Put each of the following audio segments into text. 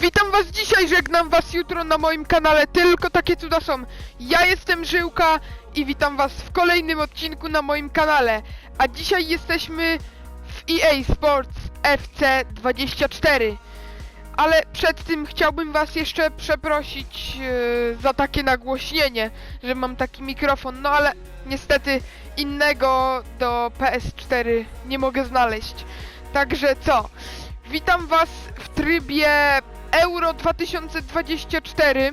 Witam was dzisiaj, żegnam was jutro na moim kanale Tylko Takie Cuda Są. Ja jestem Żyłka i witam was w kolejnym odcinku na moim kanale. A dzisiaj jesteśmy w EA Sports FC 24. Ale przed tym chciałbym was jeszcze przeprosić yy, za takie nagłośnienie, że mam taki mikrofon, no ale niestety innego do PS4 nie mogę znaleźć. Także co? Witam was w trybie Euro 2024,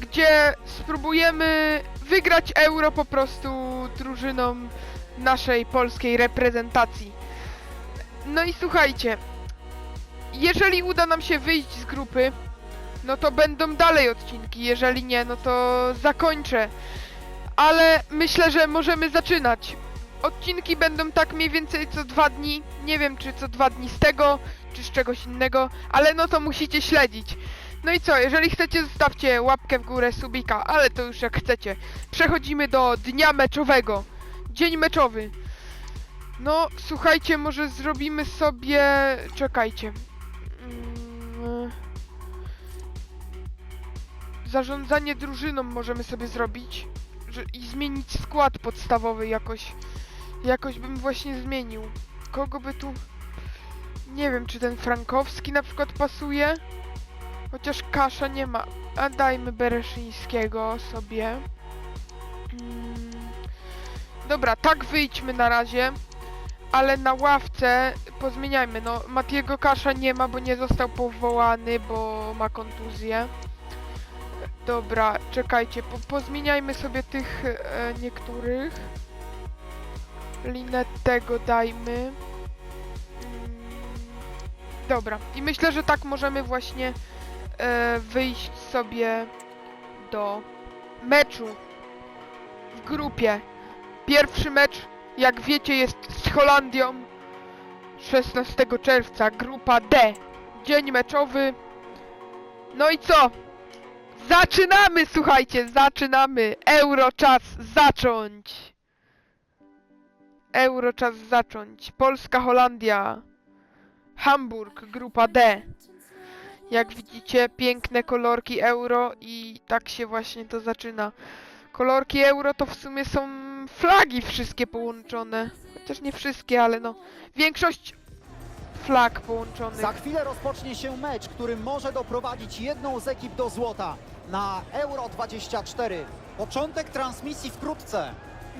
gdzie spróbujemy wygrać Euro po prostu drużyną naszej polskiej reprezentacji. No i słuchajcie, jeżeli uda nam się wyjść z grupy, no to będą dalej odcinki, jeżeli nie, no to zakończę. Ale myślę, że możemy zaczynać. Odcinki będą tak mniej więcej co dwa dni. Nie wiem, czy co dwa dni z tego, czy z czegoś innego, ale no to musicie śledzić. No i co, jeżeli chcecie, zostawcie łapkę w górę, subika, ale to już jak chcecie. Przechodzimy do dnia meczowego. Dzień meczowy. No, słuchajcie, może zrobimy sobie... Czekajcie. Mm, Zarządzanie drużyną możemy sobie zrobić. I zmienić skład podstawowy jakoś. Jakoś bym właśnie zmienił. Kogo by tu... Nie wiem, czy ten Frankowski na przykład pasuje. Chociaż Kasza nie ma. A dajmy Bereszyńskiego sobie. Mm. Dobra, tak wyjdźmy na razie. Ale na ławce pozmieniajmy. No, Matiego Kasza nie ma, bo nie został powołany, bo ma kontuzję. Dobra, czekajcie, po, pozmieniajmy sobie tych e, niektórych. Linettego dajmy. Dobra, i myślę, że tak możemy właśnie e, wyjść sobie do meczu w grupie. Pierwszy mecz, jak wiecie, jest z Holandią 16 czerwca, grupa D. Dzień meczowy. No i co? Zaczynamy, słuchajcie, zaczynamy. Euro czas zacząć. Euro czas zacząć. Polska, Holandia. Hamburg, grupa D. Jak widzicie, piękne kolorki euro i tak się właśnie to zaczyna. Kolorki euro to w sumie są flagi wszystkie połączone. Chociaż nie wszystkie, ale no. Większość flag połączonych. Za chwilę rozpocznie się mecz, który może doprowadzić jedną z ekip do złota na Euro 24. Początek transmisji wkrótce.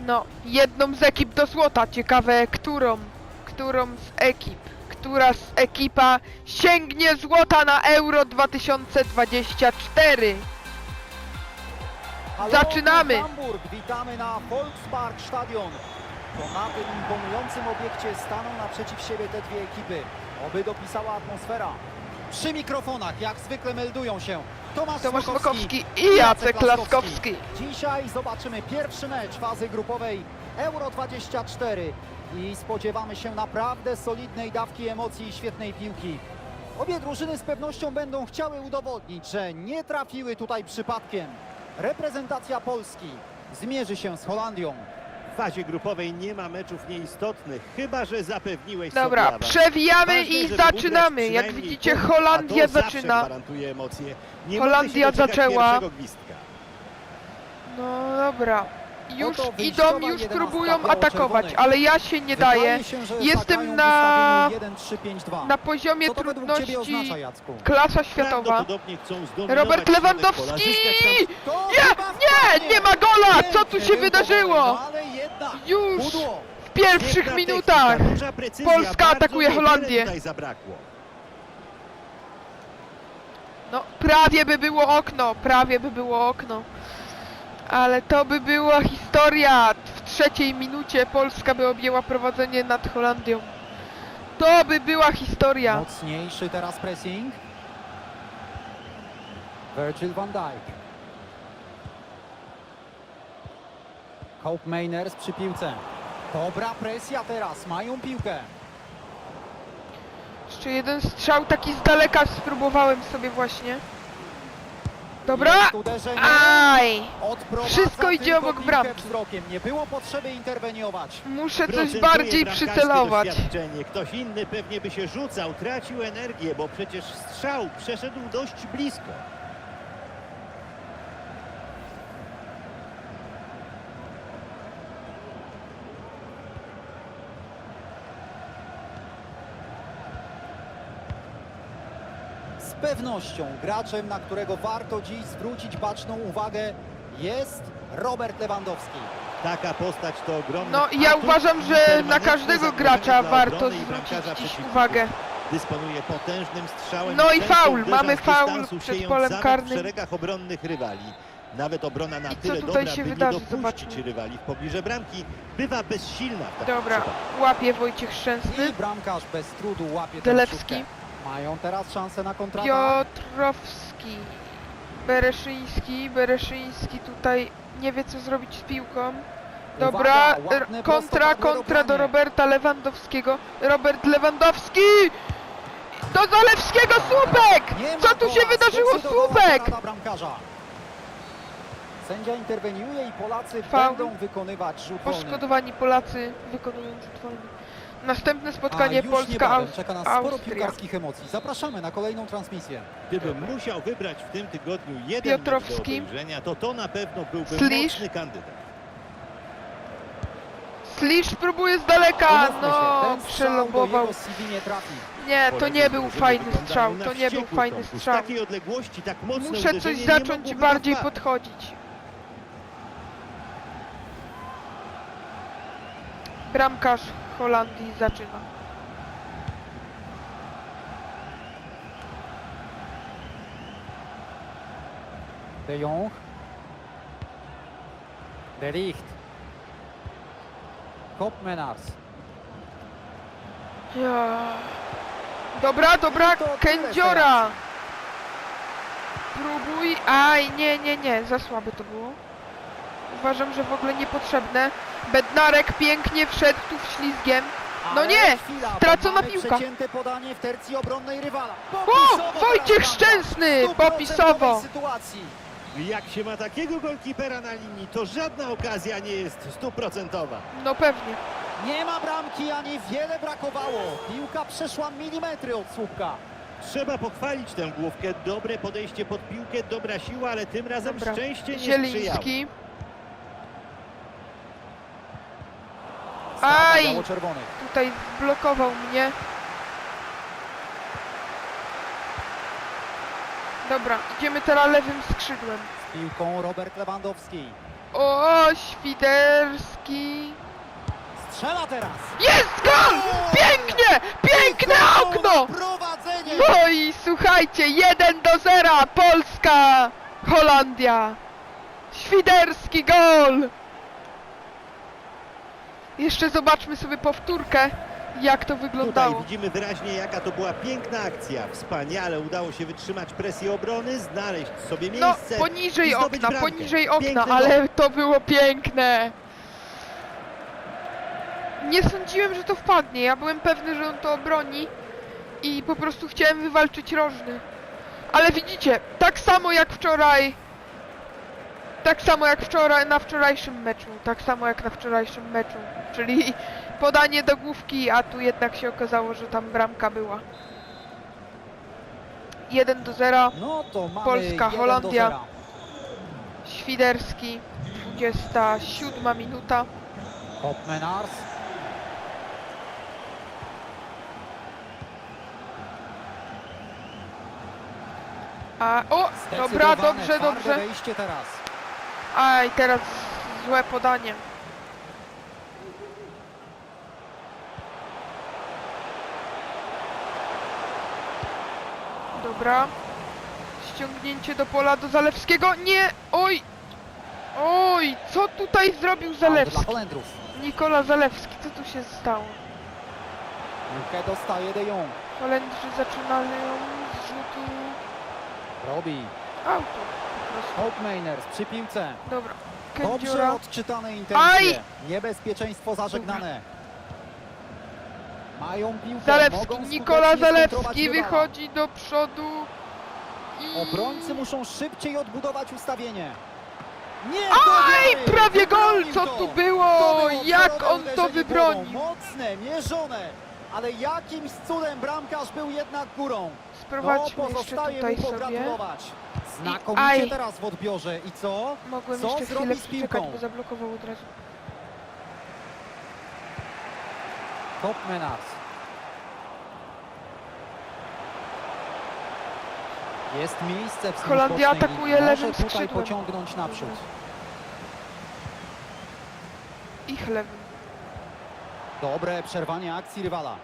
No, jedną z ekip do złota. Ciekawe, którą, którą z ekip, która z ekipa sięgnie złota na Euro 2024. Halo, Zaczynamy. Hamburg, witamy na Volkspark Stadion. To na tym imponującym obiekcie staną naprzeciw siebie te dwie ekipy. Oby dopisała atmosfera. Przy mikrofonach, jak zwykle meldują się Tomasz, Tomasz Smokowski i Jacek Laskowski. Dzisiaj zobaczymy pierwszy mecz fazy grupowej Euro 24 i spodziewamy się naprawdę solidnej dawki emocji i świetnej piłki. Obie drużyny z pewnością będą chciały udowodnić, że nie trafiły tutaj przypadkiem. Reprezentacja Polski zmierzy się z Holandią. W fazie grupowej nie ma meczów nieistotnych, chyba że zapewniłeś Dobra, sobie przewijamy Ważne, i żeby zaczynamy. ugrać Jak przynajmniej widzicie, punkt, Holandia a to zawsze zaczyna. gwarantuje emocje. Nie Holandia mogę się doczekać zaczęła. pierwszego gwizdka. No dobra. Już Oto idą, wyjściowa już próbują atakować, ale ja się nie daję. Wydaje się, że Jestem w na- ustawieniu 1-3-5-2. Na poziomie Co to według Ciebie trudności oznacza, Jacku? klasa światowa. Prawdopodobnie chcą zdominować Robert środek pola, Lewandowski! zyskać tam To Nie, chyba nie, wpadnie. nie ma gola! Co tu się wydarzyło? ale jednak Już pudło. w pierwszych minutach. technika, duża precyzja, Polska bardzo atakuje niewiele Holandię. Tutaj zabrakło. No, prawie by było okno, prawie by było okno. Ale to by była historia. W trzeciej minucie Polska by objęła prowadzenie nad Holandią. To by była historia. Mocniejszy teraz pressing. Virgil van Dijk. Hope Mainers przy piłce. Dobra presja teraz, mają piłkę. Jeszcze jeden strzał taki z daleka spróbowałem sobie właśnie. Dobra. Jest uderzenie. Aj! Wszystko idzie obok bramki. Nie było potrzeby interweniować. Muszę coś bardziej przycelować. Ktoś inny pewnie by się rzucał, tracił energię, bo przecież strzał przeszedł dość blisko. Z pewnością graczem, na którego warto dziś zwrócić baczną uwagę jest Robert Lewandowski. Taka postać to ogromny No i ja atut uważam, że na każdego gracza warto zwrócić uwagę. Dysponuje potężnym strzałem. No i faul, mamy z faul przed polem karnym. w szeregach obronnych rywali. Nawet obrona na I co tyle tutaj dobra, się by wydarzy? nie dopuścić Zobaczmy. rywali w pobliże bramki, bywa bezsilna w Dobra, przypadku. łapie Wojciech Szczęsny. I bramkarz bez trudu łapie tę Delewski. Mają teraz szansę na kontratak. Piotrowski. Bereszyński. Bereszyński tutaj nie wie co zrobić z piłką. Dobra, Uwaga, ładne kontra, prostopadłe kontra do dobranie. Roberta Lewandowskiego. Robert Lewandowski! Do Zalewskiego słupek! Nie ma Co tu się wydarzyło słupek? bramkarza. Sędzia interweniuje i Polacy Faul. będą wykonywać rzut wolny. Poszkodowani Polacy wykonują rzut wolny. Następne spotkanie już niebawem czeka nas sporo piłkarskich emocji. Zapraszamy na kolejną transmisję. Gdybym musiał wybrać w tym tygodniu jeden mecz Piotrowski. do obejrzenia, to to na pewno byłby Slisz. mocny kandydat. Slisz próbuje z daleka, Umówmy no się, ten strzał do przelobował. jego CV nie trafi. Nie, to nie był fajny strzał, to nie był fajny. Z strzał. takiej odległości tak mocne Muszę coś uderzenie nie zacząć bardziej podchodzić. Bramkarz Holandii zaczyna. De Jong. De Ligt. Kopmenars. Ja. Dobra, dobra, tyle kędziora! Próbuj. Aj, nie, nie, nie, za słabe to było. Uważam, że w ogóle niepotrzebne. Bednarek pięknie wszedł tu ślizgiem. No nie! stracona piłka. Przecięte podanie w tercji obronnej rywala. O! Wojciech. Szczęsny! W Popisowo! sytuacji. Jak się ma takiego golkipera na linii, to żadna okazja nie jest stuprocentowa. No pewnie. Nie ma bramki, ani wiele brakowało. Piłka przeszła milimetry od słupka. Trzeba pochwalić tę główkę. Dobre podejście pod piłkę, dobra siła, ale tym razem Dobra. szczęście nie sprzyjało. Zieliński. Aj! Tutaj blokował mnie. Dobra, idziemy teraz lewym skrzydłem. Z piłką Robert Lewandowski. O, Świderski. Strzela teraz. Jest gol! Pięknie! Piękne okno! No i słuchajcie, 1 do 0, Polska, Holandia. Świderski gol! Jeszcze zobaczmy sobie powtórkę, jak to Tutaj wyglądało. widzimy wyraźnie, jaka to była piękna akcja. Wspaniale udało się wytrzymać presję obrony, znaleźć sobie No, miejsce. i poniżej okna, bramkę. poniżej okna, Piękny ale to było piękne. Nie sądziłem, że to wpadnie. Ja byłem pewny, że on to obroni i po prostu chciałem wywalczyć rożny. Ale widzicie, tak samo jak wczoraj. Tak samo jak wczoraj na wczorajszym meczu. Tak samo jak na wczorajszym meczu. Czyli podanie do główki, a tu jednak się okazało, że tam bramka była. 1 do 0. No to mamy Polska, 1 do Holandia. 0. Świderski, 27 minuta. Kopmenars. A, o, dobra, dobrze, dobrze. wejście teraz. Aj, teraz złe podanie. Dobra. Ściągnięcie do pola do Zalewskiego. Nie! Oj! Oj! Co tutaj zrobił dla Zalewski? Holendrów. Nikola Zalewski, co tu się stało? Piłkę dostaje De Jong. Holendrzy zaczynają z rzutu Robi. auto. Prostu. Kopmenars przy piłce. Dobra. Dobrze odczytane intencje. Aj! Niebezpieczeństwo zażegnane. Mają piłkę. Zalewski, mogą Nikola skutecznie Zalewski rywala. wychodzi do przodu. I... Obrońcy muszą szybciej odbudować ustawienie. Nie, wiary! prawie gol! Co tu było? Jak on to wybronił? Mocne, mierzone, ale jakimś cudem bramkarz był jednak górą. No, Sprowadźmy jeszcze pozostaje tutaj mu sobie. pogratulować. Aj. Znakomicie teraz w odbiorze. I co? Mogłem Co jeszcze chwilę zrobi z piłką? bo zablokował od razu. Top Menars. Jest miejsce w Holandia bocznej atakuje linii. lewym Może tutaj skrzydłem. pociągnąć naprzód. Ich lewym. Dobre przerwanie akcji rywala.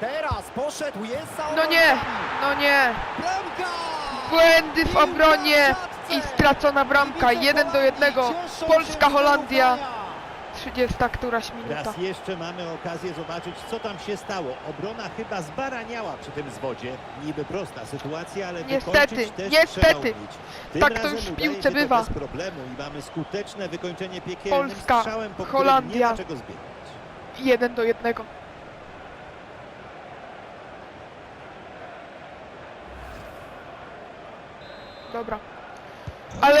Teraz poszedł, jest za No nie, no nie. Błędy w obronie i stracona bramka. Kibice 1 do Holandii 1. cieszą Polska, Holandia. wyrównania. 30 któraś minuta. Raz jeszcze mamy okazję zobaczyć, co tam się stało. Obrona chyba zbaraniała przy tym zwodzie. Niby prosta sytuacja, ale Niestety, wykończyć też niestety. Tak to już w piłce bywa. bez problemu i mamy skuteczne wykończenie piekielnym Polska, strzałem, po Holandia. nie ma czego zbierać. 1 do 1. Dobra. Ale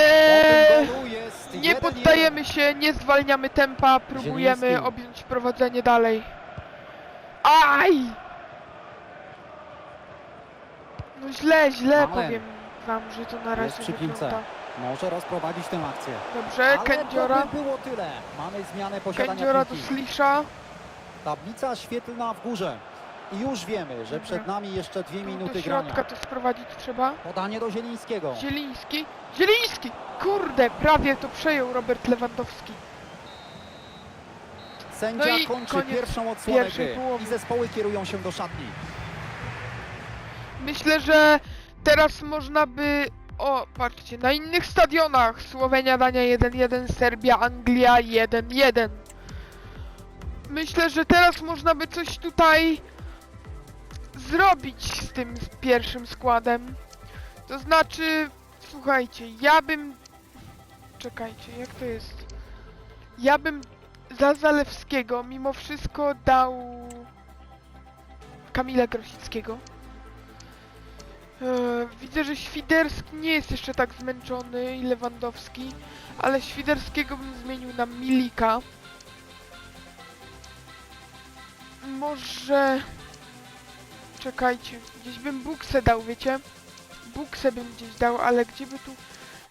jest nie 1-1. poddajemy się, nie zwalniamy tempa, próbujemy objąć prowadzenie dalej. Aj! No źle, źle powiem wam, że to na razie przy piłce. wygląda. Może rozprowadzić tę akcję. Dobrze, Ale Kędziora. to by było tyle. Mamy zmianę posiadania Kędziora do piłki. Slisza. Tablica świetlna w górze. I już wiemy, że przed nami jeszcze dwie minuty do środka grania. to sprowadzić trzeba. Podanie do Zielińskiego. Zieliński. Zieliński! Kurde, prawie to przejął Robert Lewandowski. Sędzia No i kończy koniec pierwszą odsłonę pierwszej gry połowy. i zespoły kierują się do szatni. Myślę, że teraz można by... O, patrzcie, na innych stadionach Słowenia, Dania 1-1, Serbia, Anglia 1-1. Myślę, że teraz można by coś tutaj zrobić z tym pierwszym składem. To znaczy, słuchajcie, ja bym... Czekajcie, jak to jest? Ja bym za Zalewskiego mimo wszystko dał Kamila Grosickiego. E, widzę, że Świderski nie jest jeszcze tak zmęczony i Lewandowski, ale Świderskiego bym zmienił na Milika. Może... Czekajcie, gdzieś bym Buksę dał, wiecie? Buksę bym gdzieś dał, ale gdzie by tu...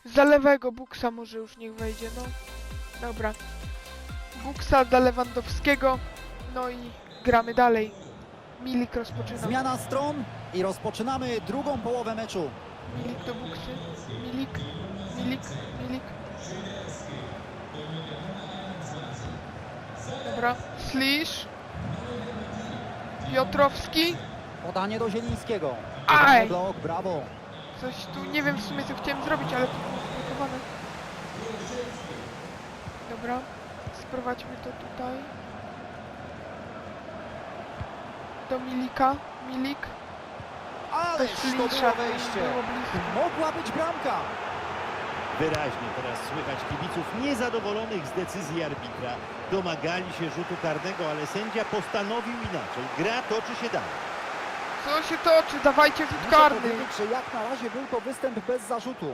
Za lewego Buksa może już niech wejdzie, no. Dobra. Buksa dla Lewandowskiego, no i gramy dalej. Milik rozpoczyna. Zmiana stron i rozpoczynamy drugą połowę meczu. Milik do buksy. Milik, Milik, Milik. Dobra, Slisz. Piotrowski. Podanie do Zielińskiego. Aj! Blok, brawo. Coś tu, nie wiem w sumie co chciałem zrobić, ale to było zblokowane. Dobra, sprowadźmy to tutaj. Do Milika. Milik. Ależ to było wejście. Było blisko. Mogła być bramka. Wyraźnie teraz słychać kibiców niezadowolonych z decyzji arbitra. Domagali się rzutu karnego, ale sędzia postanowił inaczej. Gra toczy się dalej. Co się toczy? Dawajcie rzut karny. że jak na razie był to występ bez zarzutu.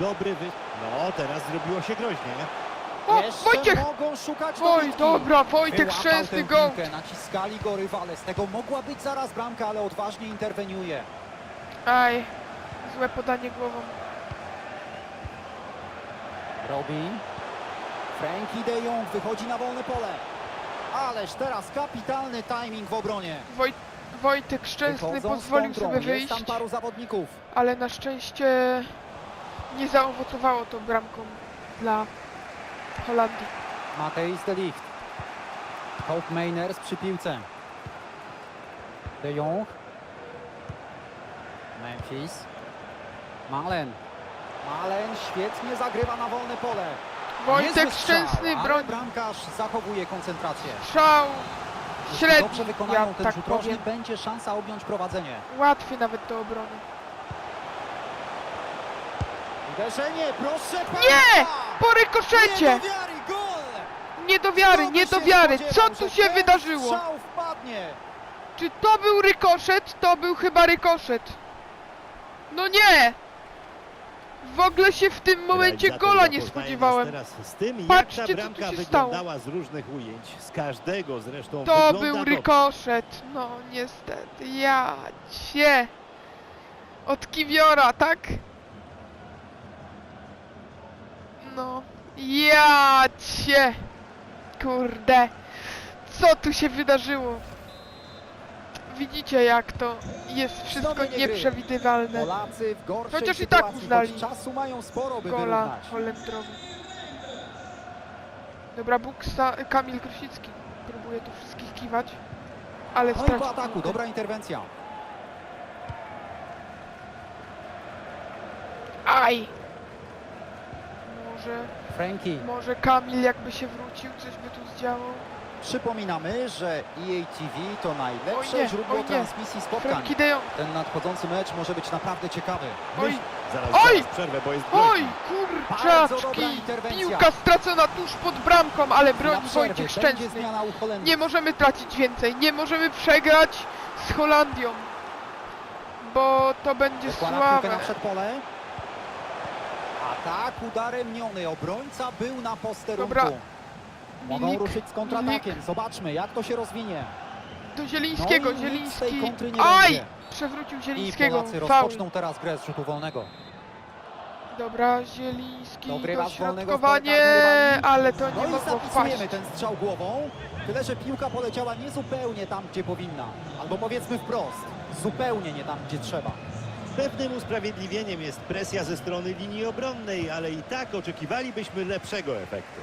Dobry wy... No, teraz zrobiło się groźnie. O, Jeszcze Wojciech! mogą szukać Oj, dobitki. dobra, Wojtek Wyłapał go. piłkę, Naciskali go rywale. Z tego mogła być zaraz bramka, ale odważnie interweniuje. Aj, złe podanie głową. Robi. Frankie de Jong wychodzi na wolne pole. Ależ teraz kapitalny timing w obronie. Woj Wojtek Szczęsny Wychodzą z pozwolił kontrą. sobie Jest wyjść, tam paru zawodników. ale na szczęście nie zaowocowało to bramką dla Holandii. Matejs de Ligt. Hope Mainers przy piłce. De Jong. Memphis. Malen. Malen świetnie zagrywa na wolne pole. Wojtek Niezły strzał, Szczęsny ale broni. bramkarz zachowuje koncentrację. Strzał Jeśli średni, dobrze wykonają ja ten tak rzut rożny, powiem. będzie szansa objąć prowadzenie. Łatwiej nawet do obrony. Uderzenie, proszę pana! Nie! Po Nie rykoszecie! do wiary, gol! Nie do wiary, nie do wiary! Co tu się wydarzyło? Wpadnie. Czy to był rykoszet? To był chyba rykoszet. No nie! W ogóle się w tym momencie Realizator gola nie zapoznaje spodziewałem. nas teraz z tym, Patrzcie, co ta tu bramka się stało. wyglądała z różnych ujęć. Z każdego zresztą To wygląda był dobrze. rykoszet. No niestety. Ja cię. Od Kiwiora, tak? No. Ja cię. Kurde. Co tu się wydarzyło? Widzicie jak to jest wszystko nieprzewidywalne. Polacy w gorszej Chociaż i tak uznali czasu mają sporo, by Gola wyrównać. Holendrowy. Dobra, Buksa, Kamil Krusicki próbuje tu wszystkich kiwać, ale stracił ataku, piłkę. dobra interwencja. Aj! Może, Frankie. może Kamil jakby się wrócił, coś by tu zdziałał. Przypominamy, że EA TV to najlepsze Oj nie, źródło oj nie. transmisji spotkań. Frankie de Jong. Ten nadchodzący mecz może być naprawdę ciekawy. Oj, Zaraz, Oj! zaraz przerwę, bo jest oj, Bardzo dobra kurczaczki! interwencja. Piłka stracona tuż pod bramką, ale broni przerwie Wojciech będzie Szczęsny. zmiana u Holendrów. Nie możemy tracić więcej, nie możemy przegrać z Holandią. Bo to będzie Dokłada piłkę słabe. na przedpole. Atak, udaremniony. Obrońca był na posterunku. Dobra. Mogą Milik, ruszyć z kontratakiem. Zobaczmy, jak to się rozwinie. Do Zielińskiego, No i Zieliński. Aj! będzie. Przewrócił I Zielińskiego. Polacy Faul. rozpoczną teraz grę z rzutu wolnego. Dobra, Zieliński, Dogrywa dośrodkowanie, ale to No nie i mogło wpaść. ten strzał głową. Tyle, że piłka poleciała nie zupełnie tam, gdzie powinna. Albo powiedzmy wprost, zupełnie nie tam, gdzie trzeba. Pewnym usprawiedliwieniem jest presja ze strony linii obronnej, ale i tak oczekiwalibyśmy lepszego efektu.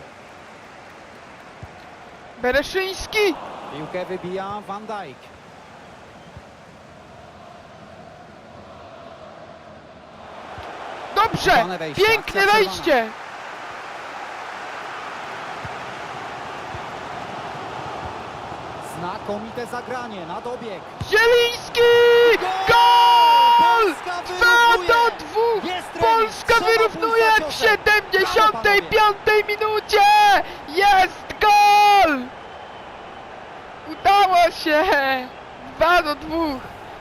Bereszyński! Piłkę wybija Van Dijk. Dobrze! Piękne wejście! Znakomite zagranie na dobieg. Zieliński! Gol! Polska Dwa wyrównuje! do dwóch! Jest remis. Polska Trzeba wyrównuje w za ciosem. Brawo, 75 minucie! Jest! Udało się! 2 do 2!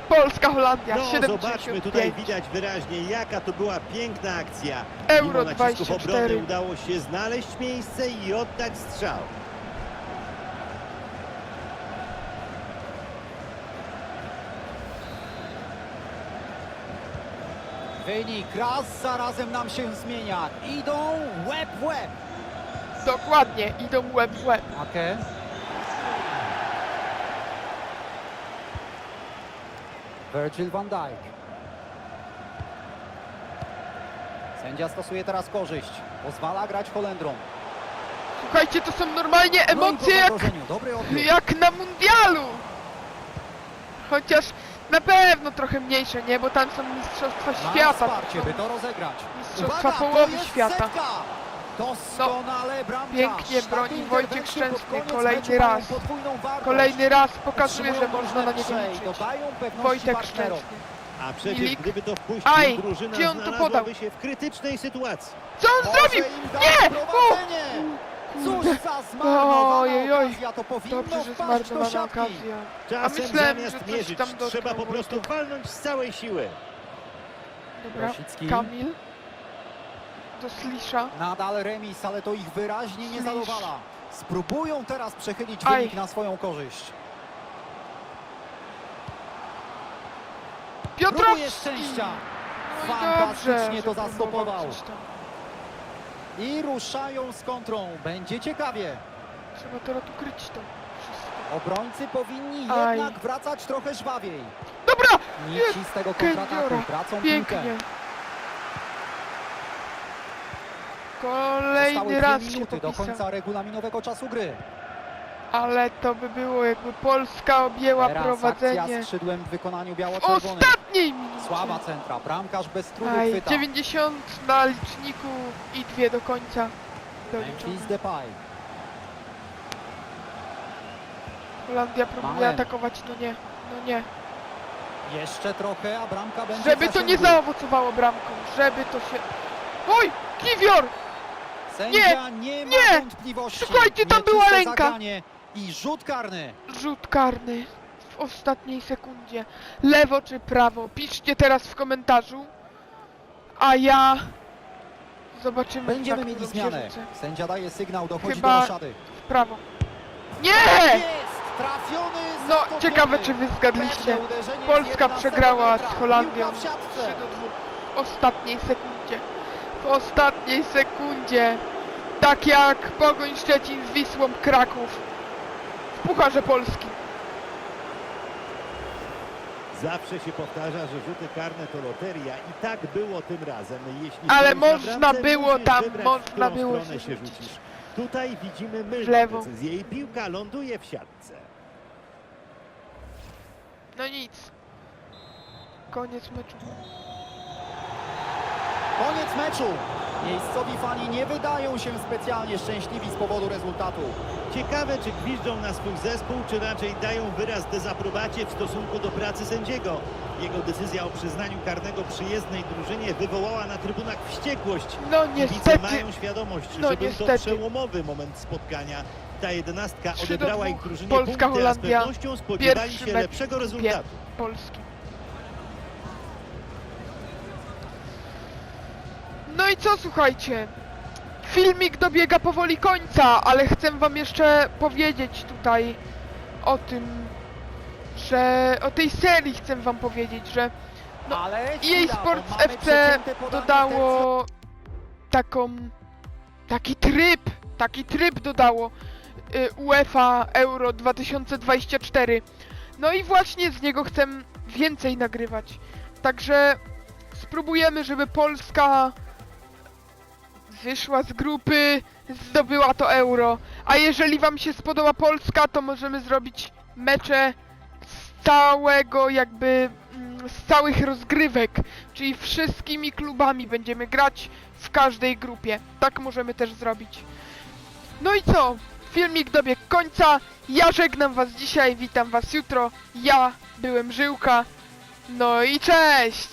Polska, Holandia, No, 75. zobaczmy, tutaj widać wyraźnie, jaka to była piękna akcja. Euro Mimo nacisków 24. obrony udało się znaleźć miejsce i oddać strzał. Wynik raz zarazem nam się zmienia. Idą łeb w łeb. Dokładnie, idą łeb w łeb. Ake. Virgil van Dijk. Sędzia stosuje teraz korzyść. Pozwala grać Holendrom. Słuchajcie, to są normalnie No emocje jak, jak na mundialu! Chociaż na pewno trochę mniejsze, nie? Bo tam są mistrzostwa świata. wsparcie, by to rozegrać. Mistrzostwa Uwaga, połowy świata. Setka. Doskonale bramkarz. pięknie Takie broni Wojciech Szczęsny. Kolejny raz. Kolejny raz pokazuje, że można na niego liczyć. Wojtek. Szczęsny. A przecież Milik. gdyby to wpuścił, Aj, drużyna gdzie on to podał? się w krytycznej sytuacji. Co on Może zrobił? Nie! Cóż za zmarnowana Oj, oj, okazja, to powinno Dobrze, że wpaść do zmarnowana siatki. okazja. Czasem myślałem, zamiast że coś mierzyć, tam dotknął trzeba po prostu walnąć z całej siły. Dobra, Rosicki. Kamil. Do Slisza. Nadal remis, ale to ich wyraźnie nie zadowala. Spróbują teraz przechylić Aj. wynik na swoją korzyść. Próbuje szczęścia. No Fantastycznie dobrze, to zastopował. I ruszają z kontrą. Będzie ciekawie. Trzeba teraz tu kryć to wszystko. Obrońcy powinni Aj. jednak wracać trochę żwawiej. Dobra! Nic z tego kontrataku. Tracą piłkę. Zostały Kolejny dwie raz się minuty do popisał. końca regulaminowego czasu gry. Ale to by było jakby Polska objęła Teraz prowadzenie akcja skrzydłem w wykonaniu w biało-czerwonych. ostatniej minucie. Słaba centra, bramkarz bez trudu Aj, chwyta. 90 na liczniku i dwie do końca. Memphis Doliczone. Depay. Holandia próbuje Malen. atakować, no nie, no nie. Jeszcze trochę, a bramka będzie Żeby to nie zasięgu. zaowocowało bramką, żeby to się... Oj! Kiwior! Sędzia nie, ma nie! wątpliwości. Słuchajcie, tam była ręka. I rzut karny. Rzut karny. w ostatniej sekundzie. Lewo czy prawo? Piszcie teraz w komentarzu. A ja... Zobaczymy, Będziemy mieli zmianę. rzucę. Sędzia daje sygnał, dochodzi Chyba- do roszady. W prawo. Nie! Jest! Trafiony! No, ciekawe czy wy zgadliście. Polska 11 przegrała z Holandią Piłka w 3 siatce. do 2. W ostatniej sekundzie. Ostatniej sekundzie. Tak jak Pogoń Szczecin z Wisłą Kraków. W Pucharze Polski. Zawsze się powtarza, że rzuty karne to loteria i tak było tym razem. Jeśli Ale można było tam, wybrać, można było się się rzucić. Tutaj widzimy mylną decyzję i piłka ląduje w siatce. No nic. Koniec meczu. Koniec meczu. Miejscowi fani nie wydają się specjalnie szczęśliwi z powodu rezultatu. Ciekawe, czy gwiżdżą na swój zespół, czy raczej dają wyraz dezaprobacie w stosunku do pracy sędziego. Jego decyzja o przyznaniu karnego przyjezdnej drużynie wywołała na trybunach wściekłość. No Kibice niestety. mają świadomość, no że był to przełomowy moment spotkania. Ta jedenastka odebrała ich drużynie Polska, punkty, a z Holandia. pewnością spodziewali Pierwszy się mecz lepszego rezultatu. Polski. No i co słuchajcie? Filmik dobiega powoli końca, ale chcę wam jeszcze powiedzieć tutaj o tym, że o tej serii chcę wam powiedzieć, że No, EA bo Sports FC dodało taką taki tryb, taki tryb dodało y, UEFA Euro 2024. No i właśnie z niego chcę więcej nagrywać. Także spróbujemy, żeby Polska wyszła z grupy, zdobyła to euro. A jeżeli wam się spodoba Polska, to możemy zrobić mecze z całego jakby mm, z całych rozgrywek, czyli wszystkimi klubami będziemy grać w każdej grupie. Tak możemy też zrobić. No i co? Filmik dobiegł końca. Ja żegnam was dzisiaj, witam was jutro. Ja byłem Żyłka. No i cześć!